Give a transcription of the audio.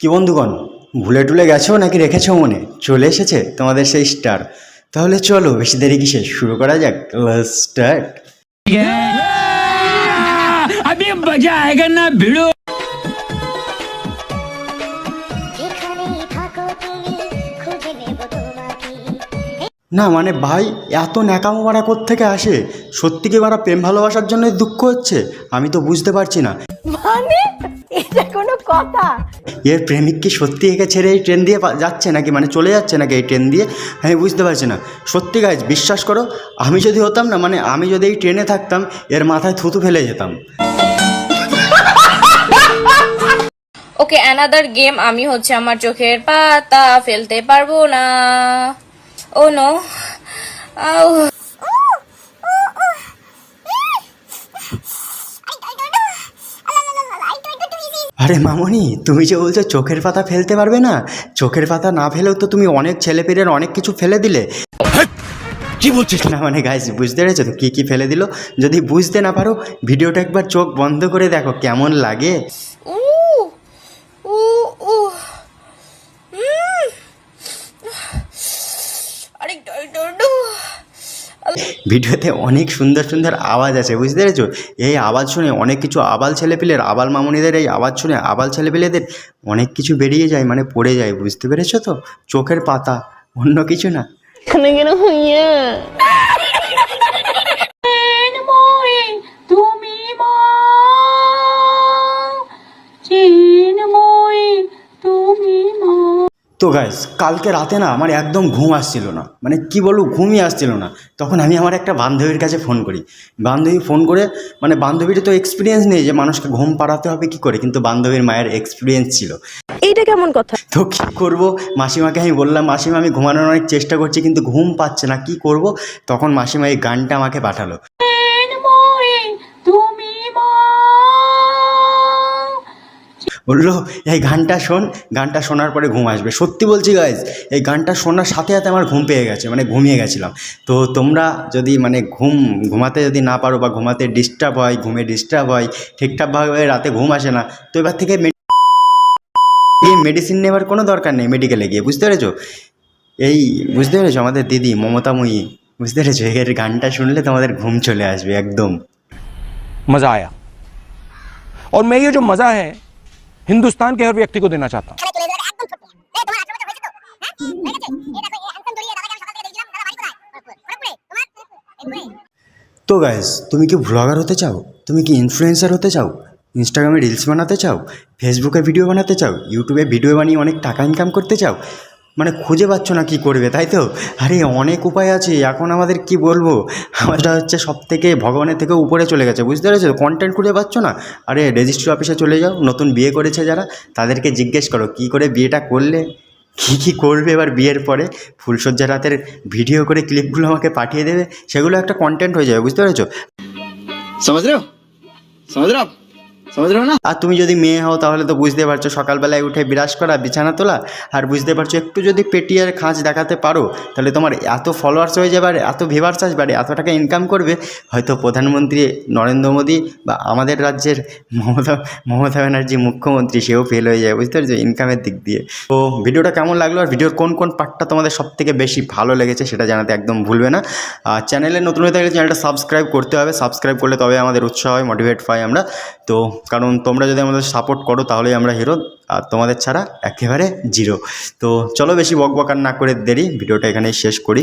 কি বন্ধুগণ ভুলে টুলে গেছো নাকি রেখেছো মনে? চলে এসেছে তোমাদের সেই স্টার। তাহলে চলো বেশি দেরি কিসে শুরু করা যাক। স্টার্ট না মানে ভাই এত ন্যাকামো বাড়া থেকে আসে? সত্যি কি বাড়া প্রেম ভালোবাসার জন্য দুঃখ হচ্ছে? আমি তো বুঝতে পারছি না। মানে? এটা কোনো কথা এর প্রেমিক কি সত্যি একে ছেড়ে এই ট্রেন দিয়ে যাচ্ছে নাকি মানে চলে যাচ্ছে নাকি এই ট্রেন দিয়ে আমি বুঝতে পারছি না সত্যি গাইজ বিশ্বাস করো আমি যদি হতাম না মানে আমি যদি এই ট্রেনে থাকতাম এর মাথায় থুতু ফেলে যেতাম ওকে অ্যানাদার গেম আমি হচ্ছে আমার চোখের পাতা ফেলতে পারব না ও নো আরে মামনি তুমি যে বলছো চোখের পাতা ফেলতে পারবে না। চোখের পাতা না ফেলেও তো তুমি অনেক ছেলে পেরের অনেক কিছু ফেলে দিলে। কি বলছিস? না মানে গাইজ বুঝতে পেরেছ তো? কী কী ফেলে দিল? যদি বুঝতে না পারো ভিডিওটা একবার চোখ বন্ধ করে দেখো কেমন লাগে। ভিডিওতে অনেক সুন্দর সুন্দর আওয়াজ আছে, বুঝতে পেরেছ? এই আওয়াজ শুনে অনেক কিছু আবাল ছেলেপিলের, আবাল মামুনিদের এই আওয়াজ শুনে আবাল ছেলেপিলেদের অনেক কিছু বেরিয়ে যায় মানে পড়ে যায়, বুঝতে পেরেছ তো? চোখের পাতা, অন্য কিছু না। তো গাইস কালকে রাতে না আমার একদম ঘুম আসছিল না। মানে কি বলব ঘুমই আসছিল না। তখন আমি আমার একটা বান্ধবীর কাছে ফোন করি। বান্ধবী ফোন করে মানে বান্ধবীর তো এক্সপিরিয়েন্স নেই যে মানুষকে ঘুম পাড়াতে হবে কি করে কিন্তু বান্ধবীর মায়ের এক্সপিরিয়েন্স ছিল। এইটা কেমন কথা? তো কী করব? মাসিমাকে আমি বললাম মাসিমা আমি ঘুমানোর অনেক চেষ্টা করছি কিন্তু ঘুম পাচ্ছে না কি করব? তখন মাসিমা এই গানটা আমাকে পাঠালো। বললো এই গানটা শোন গানটা শোনার পরে ঘুম আসবে সত্যি বলছি গাইজ এই গানটা শোনার সাথে সাথে আমার ঘুম পেয়ে গেছে মানে ঘুমিয়ে গেছিলাম তো তোমরা যদি মানে ঘুম ঘুমাতে যদি না পারো বা ঘুমাতে ডিস্টার্ব হয় ঘুমে ডিস্টার্ব হয় ঠিকঠাকভাবে রাতে ঘুম আসে না তো এবার থেকে এই মেডিসিন নেওয়ার কোনো দরকার নেই মেডিকেলে গিয়ে বুঝতে পেরেছো এই বুঝতে পেরেছো আমাদের দিদি মমতাময়ী বুঝতে পেরেছো এর গানটা শুনলে তোমাদের ঘুম চলে আসবে একদম मज़ा आया और मैं ये जो मज़ा है हिंदुस्तान के हर व्यक्ति को देना चाहता हूँ তো গাইস তুমি কি ব্লগার হতে চাও তুমি কি ইনফ্লুয়েন্সার হতে চাও ইনস্টাগ্রামে রিলস বানাতে চাও ফেসবুকে ভিডিও বানাতে চাও ইউটিউবে ভিডিও বানিয়ে অনেক টাকা ইনকাম করতে চাও মানে খুঁজে পাচ্ছ না কি করবে, তাই তো? আরে অনেক উপায় আছে, এখন আমাদের কি বলব? আমাদের হচ্ছে সব থেকে ভগবানের থেকে উপরে চলে গেছে, বুঝতে পেরেছ? কন্টেন্ট খুঁজে পাচ্ছ না? আরে রেজিস্ট্রি অফিসে চলে যাও, নতুন বিয়ে করেছে যারা, তাদেরকে জিজ্ঞেস করো, কি করে বিয়েটা করলে? কী কী করবে এবার বিয়ের পরে? ফুলসজ্জা রাতের ভিডিও করে ক্লিপগুলো আমাকে পাঠিয়ে দেবে, সেগুলো একটা কন্টেন্ট হয়ে যাবে, বুঝতে পেরেছ? সমাজ সমাজ আর তুমি যদি মেয়ে হও তাহলে তো বুঝতে পারছ সকালবেলায় উঠে বিরাজ করা, বিছানা তোলা, আর বুঝতে পারছ একটু যদি পেটিয়ার খাঁজ দেখাতে পারো, তাহলে তোমার এত ফলোয়ার্স হয়ে যাবে আর এত ভিভার্স আসবে এত টাকা ইনকাম করবে, হয়তো প্রধানমন্ত্রী নরেন্দ্র মোদী বা আমাদের রাজ্যের মমতা মমতা ব্যানার্জি মুখ্যমন্ত্রী সেও ফেল হয়ে যায় বুঝতে পারছ? ইনকামের দিক দিয়ে। তো ভিডিওটা কেমন লাগল আর ভিডিওর কোন কোন পার্টটা তোমাদের সব থেকে বেশি ভালো লেগেছে সেটা জানাতে একদম ভুলবে না। আর চ্যানেলে নতুন হয়ে থাকলে চ্যানেলটা সাবস্ক্রাইব করতে হবে সাবস্ক্রাইব করলে তবে আমাদের উৎসাহ হয় মোটিভেট পাই আমরা। তো কারণ তোমরা যদি আমাদের সাপোর্ট করো, তাহলেই আমরা হিরো আর তোমাদের ছাড়া একেবারে জিরো তো চলো বেশি বকবকার না করে দেরি, ভিডিওটা এখানেই শেষ করি।